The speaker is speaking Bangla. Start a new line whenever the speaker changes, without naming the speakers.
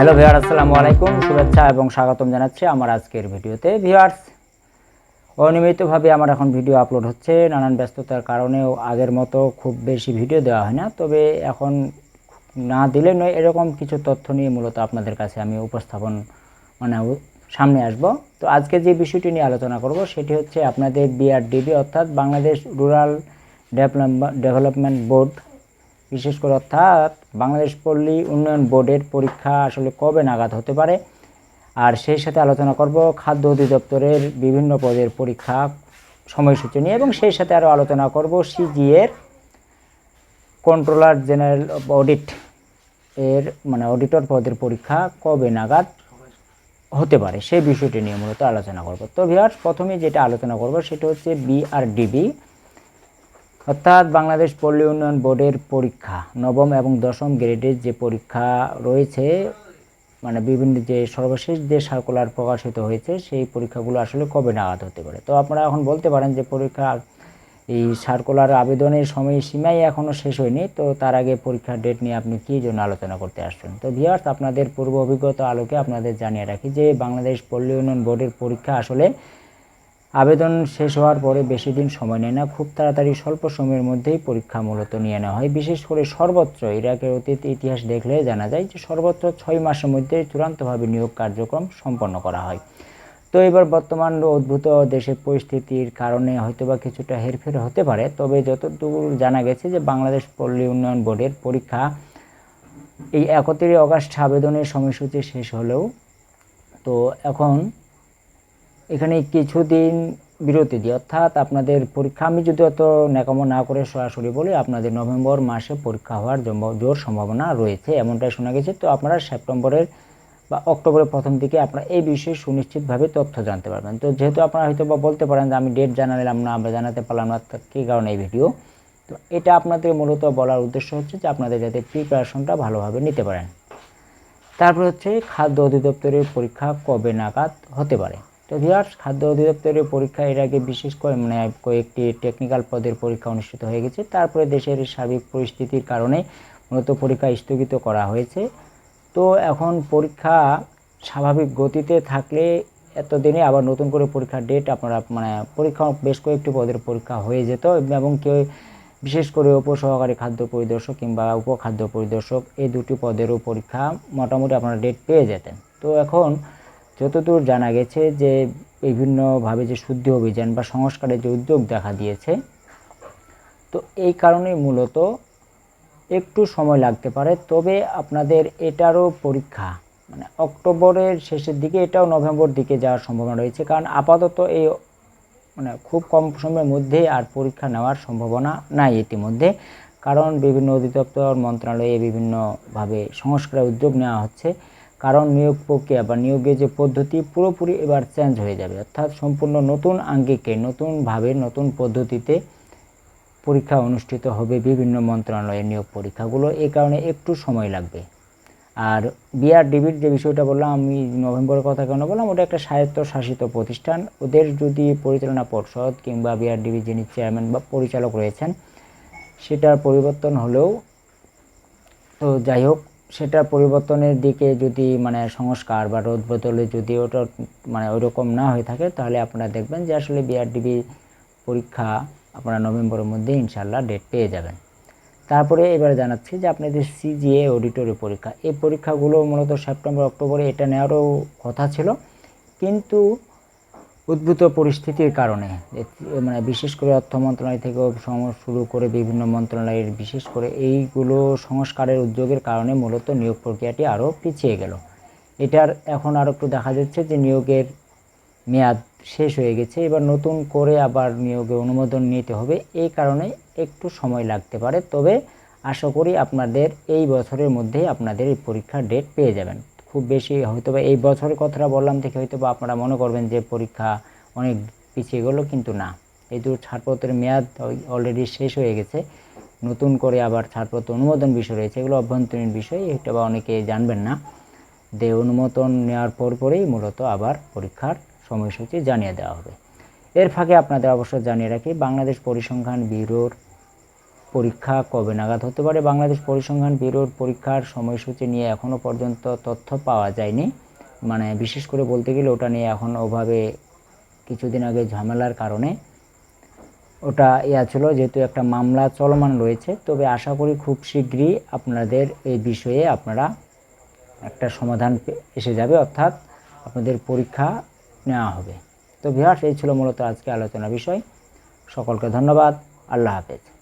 হ্যালো ভিউয়ার আসসালামু আলাইকুম, শুভেচ্ছা এবং স্বাগতম জানাচ্ছি আমার আজকের ভিডিওতে। ভিউয়ার্স অনিয়মিতভাবে আমার এখন ভিডিও আপলোড হচ্ছে, নানান ব্যস্ততার কারণেও আগের মতো খুব বেশি ভিডিও দেওয়া হয় না, তবে এখন না দিলে নয়, এরকম কিছু তথ্য নিয়ে মূলত আপনাদের কাছে আমি উপস্থাপন মানে সামনে আসব। তো আজকে যে বিষয়টি নিয়ে আলোচনা করব, সেটি হচ্ছে আপনাদের বিআরডিবি অর্থাৎ বাংলাদেশ রুরাল ডেভেলপমেন্ট বোর্ড বিশেষ করে অর্থাৎ বাংলাদেশ পল্লী উন্নয়ন বোর্ডের পরীক্ষা আসলে কবে নাগাদ হতে পারে? আর সেই সাথে আলোচনা করব খাদ্য অধিদপ্তরের বিভিন্ন পদের পরীক্ষা সময়সূচি নিয়ে এবং সেই সাথে আরও আলোচনা করব সিজিএর কন্ট্রোলার জেনারেল অডিট এর মানে অডিটর পদের পরীক্ষা কবে নাগাদ হতে পারে? সেই বিষয়টি নিয়ে মূলত আলোচনা করব। তো ভিউয়ার্স, প্রথমে যেটা আলোচনা করব সেটা হচ্ছে বিআরডিবি। অর্থাৎ বাংলাদেশ পল্লী উন্নয়ন বোর্ডের পরীক্ষা, নবম এবং দশম গ্রেডের যে পরীক্ষা রয়েছে মানে বিভিন্ন যে সর্বশেষ যে সার্কুলার প্রকাশিত হয়েছে, সেই পরীক্ষাগুলো আসলে কবে নাগাদ হতে পারে? তো আপনারা এখন বলতে পারেন যে পরীক্ষা, এই সার্কুলার আবেদনের সময়সীমাই এখনও শেষ হয়নি। তো তার আগে পরীক্ষার ডেট নিয়ে আপনি কী জন্য আলোচনা করতে আসছেন? তো ভিয়ার্স আপনাদের পূর্ব অভিজ্ঞতা আলোকে আপনাদের জানিয়ে রাখি যে বাংলাদেশ পল্লী উন্নয়ন বোর্ডের পরীক্ষা আসলে আবেদন শেষ হওয়ার পরে বেশি দিন সময় নেয় না। খুব তাড়াতাড়ি স্বল্প সময়ের মধ্যেই পরীক্ষা মূলত নিয়ে নেওয়া হয়। বিশেষ করে সর্বত্র, ইরাকের অতীত, ইতিহাস দেখলে জানা যায় যে সর্বত্র ছয় মাসের মধ্যে চূড়ান্তভাবে নিয়োগ কার্যক্রম সম্পন্ন করা হয়। তো এবার বর্তমান উদ্ভূত দেশের পরিস্থিতির কারণে হয়তোবা কিছুটা হেরফের হতে পারে। তবে যতদূর জানা গেছে যে বাংলাদেশ পল্লী উন্নয়ন বোর্ডের পরীক্ষা এই একত্রিশ অগাস্ট আবেদনের সময়সূচি শেষ হলেও, তো এখন এখানে কিছুদিন বিরতি দিই। অর্থাৎ আপনাদের পরীক্ষা, আমি যদি অত ন্যাকামো না করে সরাসরি বলি, আপনাদের নভেম্বর মাসে পরীক্ষা হওয়ার জোর সম্ভাবনা রয়েছে, এমনটাই শোনা গেছে। তো আপনারা সেপ্টেম্বরের বা অক্টোবরের প্রথম দিকে আপনারা এই বিষয়ে সুনিশ্চিতভাবে তথ্য জানতে পারবেন। তো যেহেতু আপনারা হয়তো বা বলতে পারেন যে আমি ডেট জানালাম না, আমরা জানাতে পারলাম না কী কারণে এই ভিডিও তো এটা আপনাদের মূলত বলার উদ্দেশ্য হচ্ছে যে আপনাদের যাতে প্রিপারেশনটা ভালোভাবে নিতে পারেন। তারপর হচ্ছে খাদ্য অধিদপ্তরের পরীক্ষা কবে নাগাদ হতে পারে? তো খাদ্য অধিদপ্তরের পরীক্ষা এর আগে বিশেষ করে মানে কয়েকটি টেকনিক্যাল পদের পরীক্ষা অনুষ্ঠিত হয়ে গেছে। তারপরে দেশের সার্বিক পরিস্থিতির কারণে মূলত পরীক্ষা স্থগিত করা হয়েছে। তো এখন পরীক্ষা স্বাভাবিক গতিতে থাকলে এতদিনে আবার নতুন করে পরীক্ষার ডেট আপনারা মানে পরীক্ষা বেশ কয়েকটি পদের পরীক্ষা হয়ে যেত এবং কেউ বিশেষ করে উপসহকারী খাদ্য পরিদর্শক কিংবা উপখাদ্য পরিদর্শক এই দুটি পদেরও পরীক্ষা মোটামুটি আপনারা ডেট পেয়ে যেতেন। তো এখন যতদূর জানা গেছে যে বিভিন্নভাবে যে শুদ্ধি অভিযান বা সংস্কারের যে উদ্যোগ দেখা দিয়েছে, তো এই কারণে মূলত একটু সময় লাগতে পারে। তবে আপনাদের এটারও পরীক্ষা মানে অক্টোবরের শেষের দিকে এটাও নভেম্বর দিকে যাওয়ার সম্ভাবনা রয়েছে। কারণ আপাতত এই মানে খুব কম সময়ের মধ্যেই আর পরীক্ষা নেওয়ার সম্ভাবনা নাই ইতিমধ্যে। কারণ বিভিন্ন অধিদপ্তর, মন্ত্রণালয়ে বিভিন্নভাবে সংস্কারের উদ্যোগ নেওয়া হচ্ছে। কারণ নিয়োগ প্রক্রিয়া বা নিয়োগের যে পদ্ধতি পুরোপুরি এবার চেঞ্জ হয়ে যাবে। অর্থাৎ সম্পূর্ণ নতুন আঙ্গিকে নতুনভাবে নতুন পদ্ধতিতে পরীক্ষা অনুষ্ঠিত হবে বিভিন্ন মন্ত্রণালয়ের নিয়োগ পরীক্ষাগুলো। এই কারণে একটু সময় লাগবে। আর বিআরডিবির যে বিষয়টা বললাম, আমি নভেম্বরের কথা কেন বললাম, ওটা একটা স্বায়ত্তশাসিত প্রতিষ্ঠান। ওদের যদি পরিচালনা পর্ষদ কিংবা বিআরডিবির যিনি চেয়ারম্যান বা পরিচালক রয়েছেন, সেটার পরিবর্তন হলেও তো যাই হোক সেটা পরিবর্তনের দিকে যদি মানে সংস্কার বা রোদ বদলে যদি ওটা মানে ওইরকম না হয়ে থাকে, তাহলে আপনারা দেখবেন যে আসলে বিআরডিবি পরীক্ষা আপনারা নভেম্বরের মধ্যে ইনশাল্লাহ ডেট পেয়ে যাবেন। তারপরে এবারে জানাচ্ছি যে আপনাদের সিজিএ অডিটরি পরীক্ষা। এই পরীক্ষাগুলো মূলত সেপ্টেম্বর, অক্টোবরে এটা নেওয়ারও কথা ছিল। কিন্তু উদ্ভূত পরিস্থিতির কারণে। মানে বিশেষ করে অর্থ মন্ত্রণালয় থেকে শুরু করে বিভিন্ন মন্ত্রণালয়ের বিশেষ করে এইগুলো সংস্কারের উদ্যোগের কারণে মূলত নিয়োগ প্রক্রিয়াটি আরও পিছিয়ে গেল। এটার এখন আরও একটু দেখা যাচ্ছে যে নিয়োগের মেয়াদ শেষ হয়ে গেছে, এবার নতুন করে আবার নিয়োগে অনুমোদন নিতে হবে এই কারণে একটু সময় লাগতে পারে, তবে আশা করি আপনাদের এই বছরের মধ্যেই আপনাদের এই পরীক্ষার ডেট পেয়ে যাবেন। খুব বেশি হয়তো বা এই বছরের কথাটা বললাম থেকে হয়তো বা আপনারা মনে করবেন যে পরীক্ষা অনেক পিছিয়ে গেলো, কিন্তু না। এই দু ছাড়পত্রের মেয়াদ অলরেডি শেষ হয়ে গেছে। নতুন করে আবার ছাড়পত্র অনুমোদন বিষয় রয়েছে, এগুলো অভ্যন্তরীণ বিষয়, এটা বা অনেকে জানবেন না। যে অনুমোদন নেওয়ার পর পরেই মূলত আবার পরীক্ষার সময়সূচি জানিয়ে দেওয়া হবে। এর ফাঁকে আপনাদের অবশ্য জানিয়ে রাখি, বাংলাদেশ পরিসংখ্যান ব্যুরোর পরীক্ষা কবে নাগাদ হতে পারে? বাংলাদেশ পরিসংখ্যান ব্যুরোর পরীক্ষার সময়সূচি নিয়ে এখনও পর্যন্ত তথ্য পাওয়া যায়নি। মানে বিশেষ করে বলতে গেলে ওটা নিয়ে এখন ওভাবে কিছুদিন আগে ঝামেলার কারণে ওটা ইয়া ছিল, যেহেতু একটা মামলা চলমান রয়েছে, তবে আশা করি খুব শীঘ্রই আপনাদের এই বিষয়ে আপনারা একটা সমাধান এসে যাবে, অর্থাৎ আপনাদের পরীক্ষা নেওয়া হবে। তো বিহার, এই ছিল মূলত আজকে আলোচনা বিষয়। সকলকে ধন্যবাদ। আল্লাহ হাফেজ।